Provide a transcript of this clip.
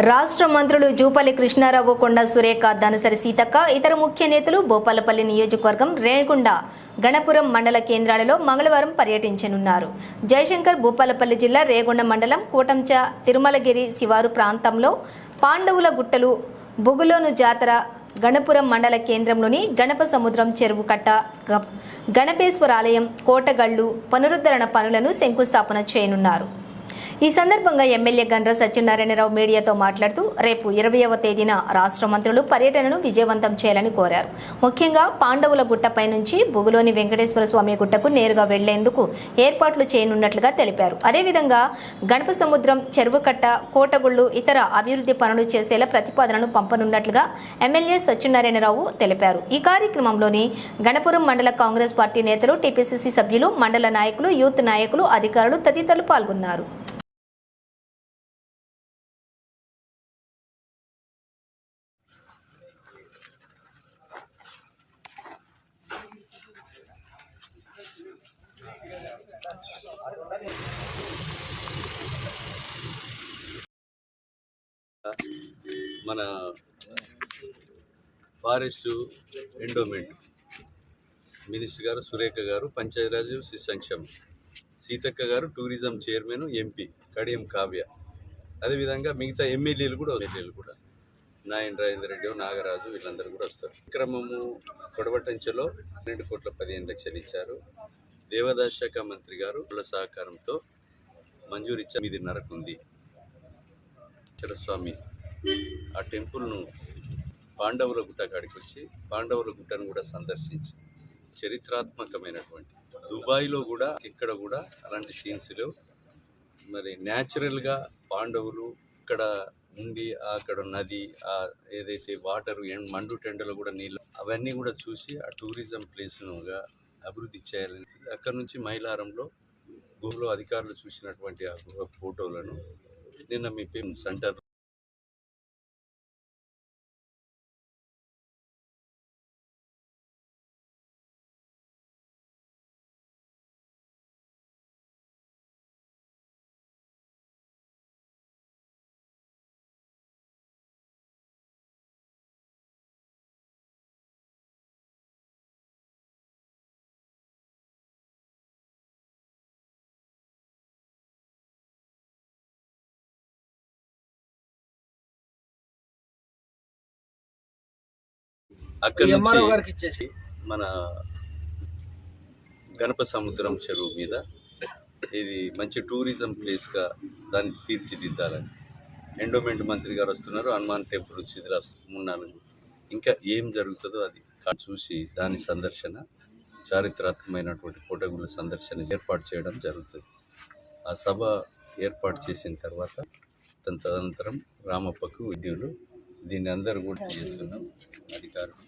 రాష్ట్ర మంత్రులు జూపల్లి కృష్ణారావు కొండ సురేఖ ధనసరి సీతక్క ఇతర ముఖ్య నేతలు భూపాలపల్లి నియోజకవర్గం రేణిగుండ గణపురం మండల కేంద్రాలలో మంగళవారం పర్యటించనున్నారు. జయశంకర్ భూపాలపల్లి జిల్లా రేగొండ మండలం కూటంచ తిరుమలగిరి శివారు ప్రాంతంలో పాండవుల గుట్టలు బుగులోను జాతర గణపురం మండల కేంద్రంలోని గణప సముద్రం చెరువు కట్ట గ- గణపేశ్వర ఆలయం కోటగళ్ళు పునరుద్ధరణ పనులను శంకుస్థాపన చేయనున్నారు. ఈ సందర్భంగా ఎమ్మెల్యే గండ్ర సత్యనారాయణరావు మీడియాతో మాట్లాడుతూ రేపు ఇరవయవ తేదీన రాష్ట్ర మంత్రులు పర్యటనను విజయవంతం చేయాలని కోరారు. ముఖ్యంగా పాండవుల గుట్టపై నుంచి బుగులోని వెంకటేశ్వర స్వామి గుట్టకు నేరుగా వెళ్ళేందుకు ఏర్పాట్లు చేయనున్నట్లుగా తెలిపారు. అదేవిధంగా గణప సముద్రం చెరువుకట్ట కోటగుళ్ళు ఇతర అభివృద్ధి పనులు చేసేలా ప్రతిపాదనను పంపనున్నట్లుగా ఎమ్మెల్యే సత్యనారాయణరావు తెలిపారు. ఈ కార్యక్రమంలోని గణపురం మండల కాంగ్రెస్ పార్టీ నేతలు టీపీసీసీ సభ్యులు మండల నాయకులు యూత్ నాయకులు అధికారులు తదితరులు పాల్గొన్నారు. మన ఫారెస్ట్ ఎండోమెంట్ మినిస్టర్ గారు సురేఖ గారు పంచాయతీరాజ్ శిశు సంక్షేమం Seethakka garu tourism chairman MP Kadiyam Kavya. అదేవిధంగా మిగతా ఎమ్మెల్యేలు కూడా ఎమ్మెల్యేలు కూడా. నాయన రాజేంద్ర రెడ్డి నాగరాజు వీళ్ళందరూ కూడా వస్తారు. క్రమము కొడవటంచెలో రెండు కోట్ల పదిహేను లక్షలు ఇచ్చారు. దేవాదాయ శాఖ మంత్రి గారు సహకారంతో మంజూరు ఇచ్చారు. మీదిన్నరకు ఉంది. స్వామి ఆ టెంపుల్ను పాండవుల గుట్ట కాడికి వచ్చి పాండవుల గుట్టను కూడా సందర్శించి చరిత్రాత్మకమైనటువంటి దుబాయ్లో కూడా ఇక్కడ కూడా అలాంటి సీన్స్ లేవు. మరి న్యాచురల్గా పాండవులు ఇక్కడ ఉండి అక్కడ నది ఆ ఏదైతే వాటర్ మండు టెండలో కూడా నీళ్ళు అవన్నీ కూడా చూసి ఆ టూరిజం ప్లేస్నుగా అభివృద్ధి చేయాలని అక్కడ నుంచి మైలారంలో గుహలో అధికారులు చూసినటువంటి ఆ గుహ ఫోటోలను నిన్న మీ పిఎం సెంటర్ అక్కడి నుంచి గారికి ఇచ్చేసి. మన గణప సముద్రం చెరువు మీద ఇది మంచి టూరిజం ప్లేస్గా దాన్ని తీర్చిదిద్దాలని. ఎండోమెంట్ మంత్రి గారు వస్తున్నారు హనుమాన్ టెంపుల్ చిదిరా మున్నాలు ఇంకా ఏం జరుగుతుందో అది చూసి దాని సందర్శన చారిత్రాత్మకమైనటువంటి కోటగుళ్ళ సందర్శన ఏర్పాటు చేయడం జరుగుతుంది. ఆ సభ ఏర్పాటు చేసిన తర్వాత దాని తదనంతరం రామప్పకు విద్యులు దీన్ని అందరూ కూడా చేస్తున్నాం అధికారులు.